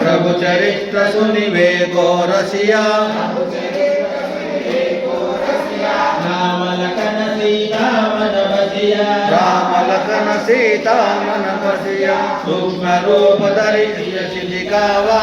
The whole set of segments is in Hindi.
ప్రభు చరిత్ర సునివే గోరసియా రామలకన సీతామన పసియా సూక్ష్మ రూప ధరి శిజికావా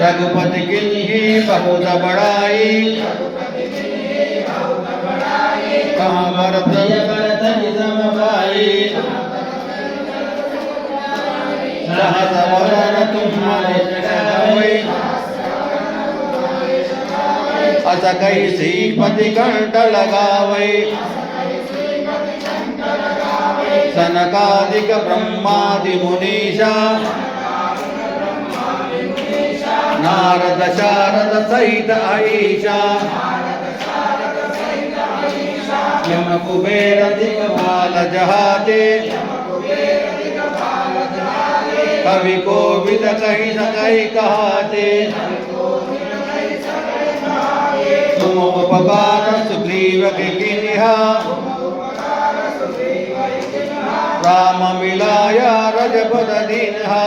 रघुपति किन्ही बहुत बड़ाई कहाँ भरत कई श्रीपति कंठ लगावे सनकादिक ब्रह्मादि मुनीषा नारद शारद सहित आईशा यम कुबेर दिग्भाल जहाते कवि को विद कही न कही कहाते तुम सुग्रीव के किन्हा राम मिलाया रजपद दीन्हा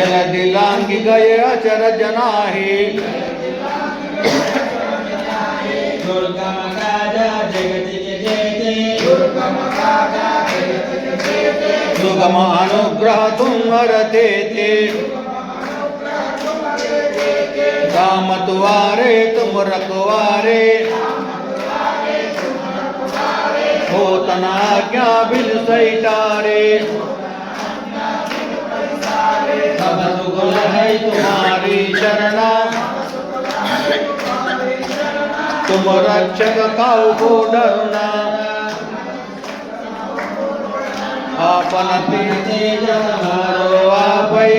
जल दिलांग गए अचर जनाही। दुर्गम काजा जगत के जेते। सुगम अनुग्रह तुम रते थे राम तुआरे तुम रखवारे। हो तना क्या बिन सैतारे। सब सुगुल है तुम्हारी शरणा तुम रक्षक काउ को डरना आपन तीर्थे जन्मारो आपै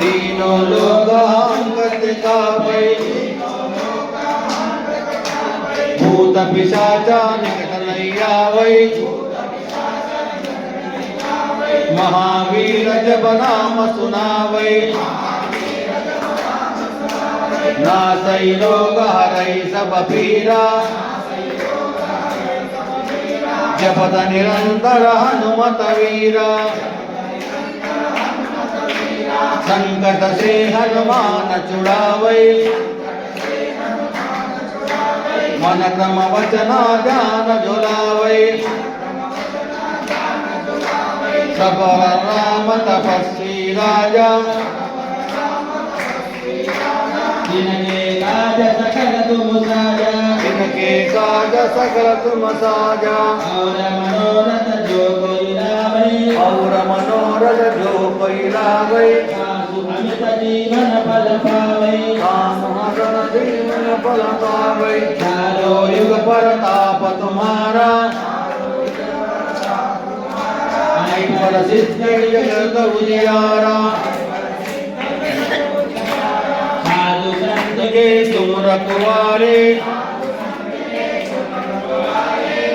तीनों लोग हम कतिका पै भूत पिशाचा निकट नहीं आवै महावीर जब नाम सुनावै नासै रोग हरै सब पीरा जपद निरंतर हनुमत वीरा संकट से हनुमान छुड़ावे मन क्रम वचना ध्यान झुलावे सफल राम तपस्वी राजा जिनके काज सकल तुम साजा इनके काज सकल तुम साजा और मनोरथ जो कोई लावे और मनोरथ जो कोई लावे सासु अमित जीवन फल पावे काम हरण जीवन फल पावे चारो युग प्रताप तुम्हारा पर सिद्ध जगत उजियारा साधु संत के तुम रखवारे।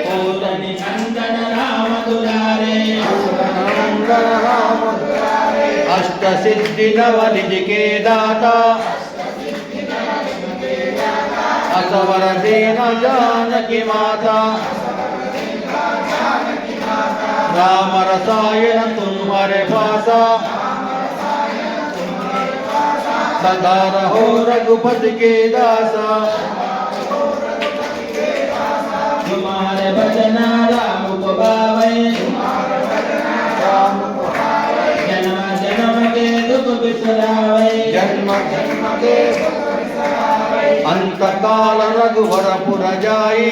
पूतनि नंदन राम दुलारे। नंदन राम अष्ट सिद्धि नव निज के दाता। असवर दीन जानकी माता। राम रसायन तुम्हारे पासा सदा रहो रघुपति के दासा तुम्हारे भजन राम को पावे जन्म जन्म के दुख बिसरावे जन्म जन्म के अंत काल रघुवरपुर जाई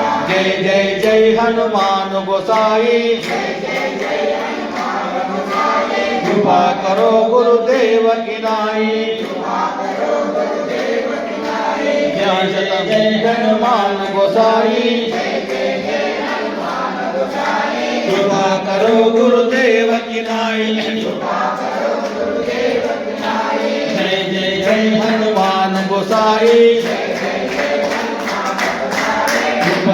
जय जय जय हनुमान गोसाई। कृपा करो गुरुदेव की नाई। जय हनुमान गोसाई। कृपा करो गुरुदेव की नाई। जय जय जय हनुमान गोसाई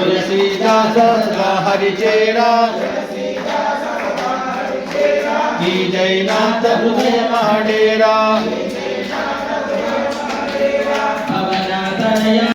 तुलसीदास सदा हरिचेरा की जय नाथ हृदय महाडेरा अवनातनया